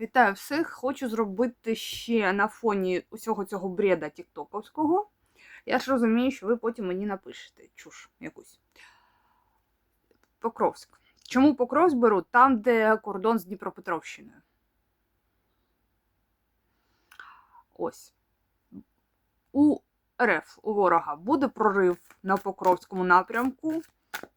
Вітаю всіх! Хочу зробити ще на фоні усього цього бреда тіктоковського. Я ж розумію, що ви потім мені напишете чуш якусь. Покровськ. Чому Покровськ беру? Там, де кордон з Дніпропетровщиною. Ось. У РФ у ворога буде прорив на Покровському напрямку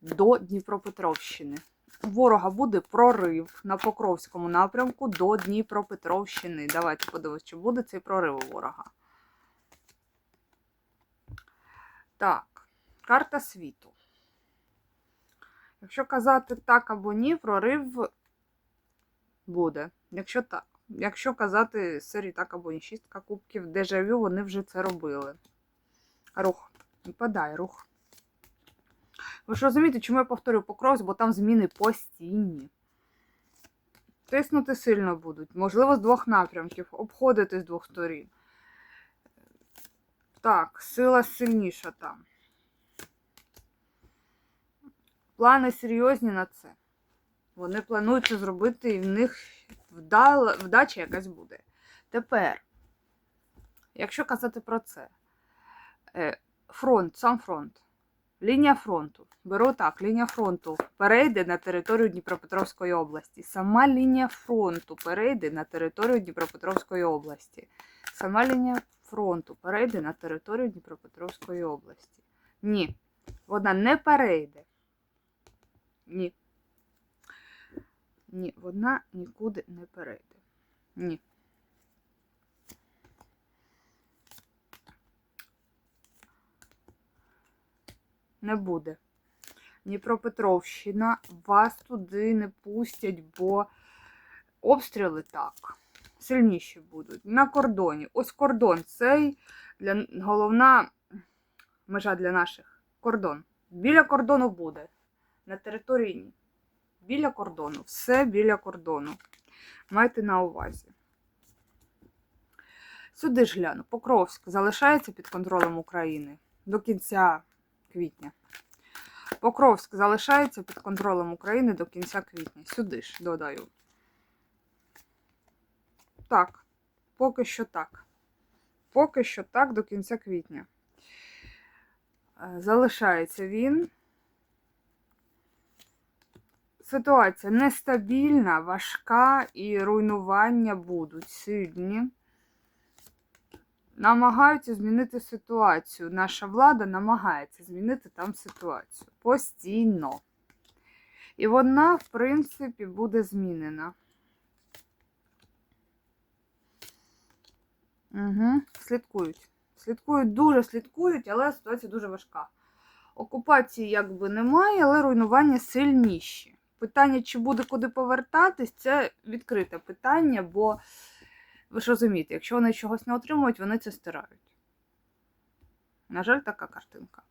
до Дніпропетровщини. Ворога буде прорив на Покровському напрямку до Дніпропетровщини. Давайте подивимось, чи буде цей прорив у ворога. Так, карта світу. Якщо казати так або ні, прорив буде. Якщо так. Якщо казати серії так або ні, шістка кубків дежавю, вони вже це робили. Рух. Випадає рух. Ви ж розумієте, чому я повторюю Покровськ, бо там зміни постійні. Тиснути сильно будуть. Можливо, з двох напрямків, обходити з двох сторін. Так, сила сильніша там. Плани серйозні на це. Вони планують це зробити, і в них вдала, вдача якась буде. Тепер, якщо казати про це, е, фронт, сам фронт. Лінія фронту. Беру так, лінія фронту перейде на територію Дніпропетровської області. Сама лінія фронту перейде на територію Дніпропетровської області. Сама лінія фронту перейде на територію Дніпропетровської області. Ні. Вона не перейде. Ні. Ні, вона нікуди не перейде. Ні. Не буде. Дніпропетровщина, вас туди не пустять, бо обстріли так. Сильніші будуть. На кордоні. Ось кордон. Цей для, головна межа для наших. Кордон. Біля кордону буде. На території ні. Біля кордону. Все біля кордону. Майте на увазі. Сюди ж гляну. Покровськ залишається під контролем України до кінця квітня. Покровськ залишається під контролем України до кінця квітня. Сюди ж додаю. Так, поки що так. Поки що так до кінця квітня. Е, Залишається він. Ситуація нестабільна, важка і руйнування будуть сильні намагаються змінити ситуацію. Наша влада намагається змінити там ситуацію постійно. І вона, в принципі, буде змінена. Угу, Слідкують. Слідкують, дуже слідкують, але ситуація дуже важка. Окупації якби немає, але руйнування сильніші. Питання, чи буде куди повертатись, це відкрите питання, бо ви ж розумієте, якщо вони чогось не отримують, вони це стирають. На жаль, така картинка.